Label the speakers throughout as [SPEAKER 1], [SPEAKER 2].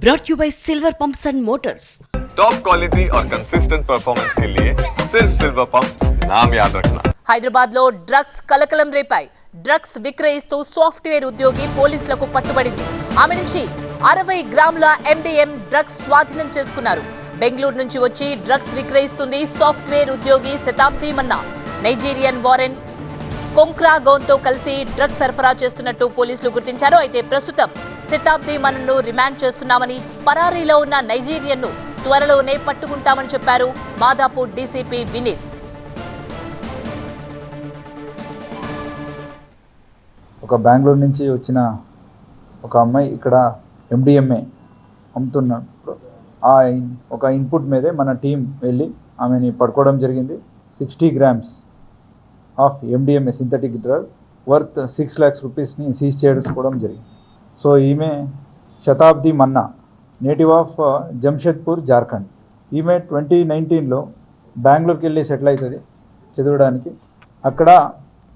[SPEAKER 1] brought you by Silver Pumps and Motors.
[SPEAKER 2] Top quality और consistent performance के लिए सिर्फ सिल्वर पंप नाम याद रखना
[SPEAKER 3] హైదరాబాద్ లో డ్రగ్స్ కలకలం రేపాయి డ్రగ్స్ విక్రయిస్తూ సాఫ్ట్వేర్ ఉద్యోగి పోలీసులకు పట్టుబడింది ఆమె నుంచి అరవై గ్రాముల ఎండిఎం డ్రగ్స్ స్వాధీనం చేసుకున్నారు బెంగళూరు నుంచి వచ్చి డ్రగ్స్ విక్రయిస్తుంది సాఫ్ట్వేర్ ఉద్యోగి శతాబ్ది మన్నా నైజీరియన్ వారెన్ కొంక్రా గౌన్తో కలిసి డ్రగ్స్ సరఫరా చేస్తున్నట్టు పోలీసులు గుర్తించారు. అయితే ప్రస్తుతం శతాబ్ది మనను రిమాండ్ చేస్తున్నామని పరారీలో ఉన్న నైజీరియన్ను త్వరలోనే పట్టుకుంటామని చెప్పారు మాదాపూర్ డీసీపీ వినీత్.
[SPEAKER 4] ఒక బెంగళూరు నుంచి వచ్చిన ఒక అమ్మాయి ఇక్కడ ఎండిఎంఏ అమ్ముతున్నప్పుడు ఆ ఒక ఇన్పుట్ మీదే మన టీం వెళ్ళి ఆమెని పడుకోవడం జరిగింది. Sixty grams. Of MDMA synthetic drug worth six lakhs రూపీస్ని seize చేసుకోవడం జరిగింది. సో ఈమె శతాబ్ది మన్నా నేటివ్ ఆఫ్ జంషెద్పూర్ జార్ఖండ్. ఈమె ట్వంటీ నైన్టీన్లో బెంగళూరుకి వెళ్ళి సెటిల్ అవుతుంది చదవడానికి. అక్కడ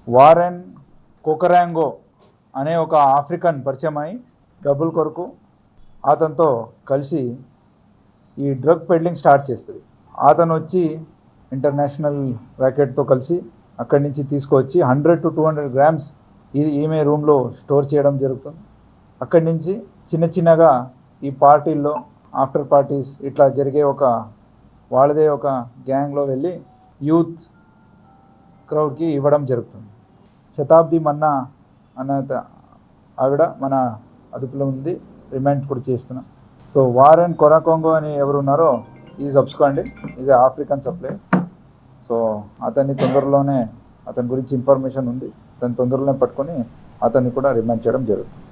[SPEAKER 4] వారెన్ కోకరాంగో అనే ఒక ఆఫ్రికన్ పరిచయం అయి డబ్బుల కొరకు అతనితో కలిసి ఈ డ్రగ్ పెడ్లింగ్ స్టార్ట్ చేస్తుంది. అతను వచ్చి ఇంటర్నేషనల్ ర్యాకెట్తో కలిసి అక్కడి నుంచి తీసుకువచ్చి hundred to two hundred grams ఇది ఈమె రూమ్లో స్టోర్ చేయడం జరుగుతుంది. అక్కడి నుంచి చిన్న చిన్నగా ఈ పార్టీల్లో ఆఫ్టర్ పార్టీస్ ఇట్లా జరిగే ఒక వాళ్ళదే ఒక గ్యాంగ్లో వెళ్ళి యూత్ క్రౌడ్కి ఇవ్వడం జరుగుతుంది. శతాబ్ది మన్నా అన్న ఆవిడ మన అదుపులో ఉంది. రిమాండ్ కూడా చేస్తున్నాం. సో వారెన్ కొరాకోంగో అని ఎవరు ఉన్నారో is absconding is African supply. అతన్ని తొందరలోనే అతని గురించి ఇన్ఫర్మేషన్ ఉంది. అతని తొందరలోనే పట్టుకొని అతన్ని కూడా రిమాండ్ చేయడం జరుగుతుంది.